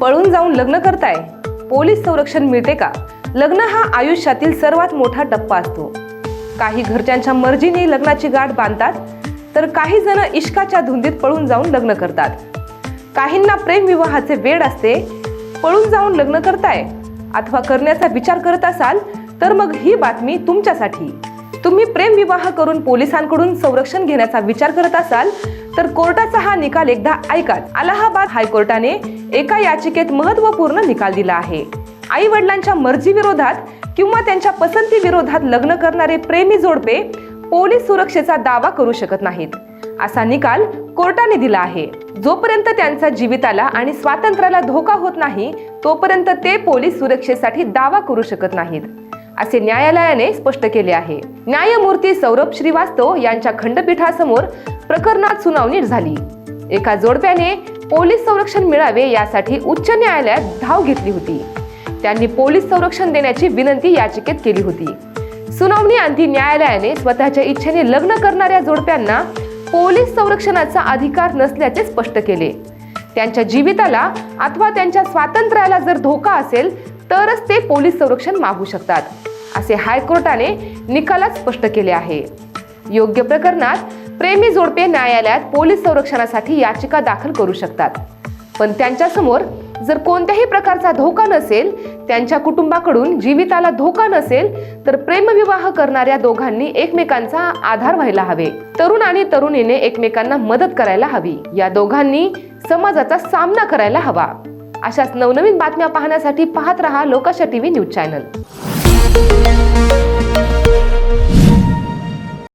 पळून जाऊन लग्न करताय? पोलीस संरक्षण मिळते का? लग्न हा आयुष्यातील सर्वात मोठा टप्पा असतो. काही घरच्यांच्या मर्जीने लग्नाची गाठ बांधतात तर काही जण इश्काच्या धुंदीत पळून जाऊन लग्न करतात. काहींना प्रेमविवाहाचे वेड असते पळून जाऊन लग्न करताय. अथवा करण्याचा विचार करत असाल तर मग ही बातमी तुमच्यासाठी. तुम्ही प्रेमविवाह करून पोलिसांकडून संरक्षण घेण्याचा विचार करत असाल तर कोर्टाचा हा निकाल एकदा ऐकाच अलाहाबाद हायकोर्टाने एका याचिकेत महत्त्वपूर्ण निकाल दिला आहे. आई वडिलांच्या मर्जी विरोधात किंवा त्यांच्या पसंती विरोधात लग्न करणारे प्रेमी जोडपे पोलीस सुरक्षेचा दावा करू शकत नाहीत. असा निकाल कोर्टाने दिला आहे. जोपर्यंत त्यांच्या जीविताला आणि स्वातंत्र्याला धोका होत नाही तोपर्यंत ते पोलीस सुरक्षेसाठी दावा करू शकत नाहीत. असे न्यायालयाने स्पष्ट केले आहे. न्यायमूर्ती सौरभ श्रीवास्तव यांच्या खंडपीठासमोर प्रकरणात सुनावणी झाली. एका जोडप्याने पोलीस संरक्षण मिळावे यासाठी उच्च न्यायालयात धाव घेतली होती. त्यांनी पोलीस संरक्षण देण्याची विनंती याचिकेत केली होती. सुनावणी अंती न्यायालयाने स्वतःच्या इच्छेने लग्न करणाऱ्या जोडप्यांना पोलीस संरक्षणाचा अधिकार नसल्याचे स्पष्ट केले. त्यांच्या जीविताला अथवा त्यांच्या स्वातंत्र्याला जर धोका असेल तरच ते पोलीस संरक्षण मागू शकतात. असे हायकोर्टाने निकालात स्पष्ट केले आहे. योग्य प्रकरणात प्रेमी जोडपे न्यायालयात पोलीस संरक्षणासाठी याचिका दाखल करू शकतात. पण त्यांच्यासमोर जर कोणत्याही प्रकारचा धोका नसेल त्यांच्या कुटुंबाकडून जीविताला धोका नसेल तर प्रेमविवाह करणाऱ्या दोघांनी एकमेकांचा आधार व्हायला हवे. तरुण आणि तरुणीने एकमेकांना मदत करायला हवी. या दोघांनी समाजाचा सामना करायला हवा. अशाच नवनवीन बातम्या पाहण्यासाठी पाहत रहा Lokasha TV news channel. Thank you.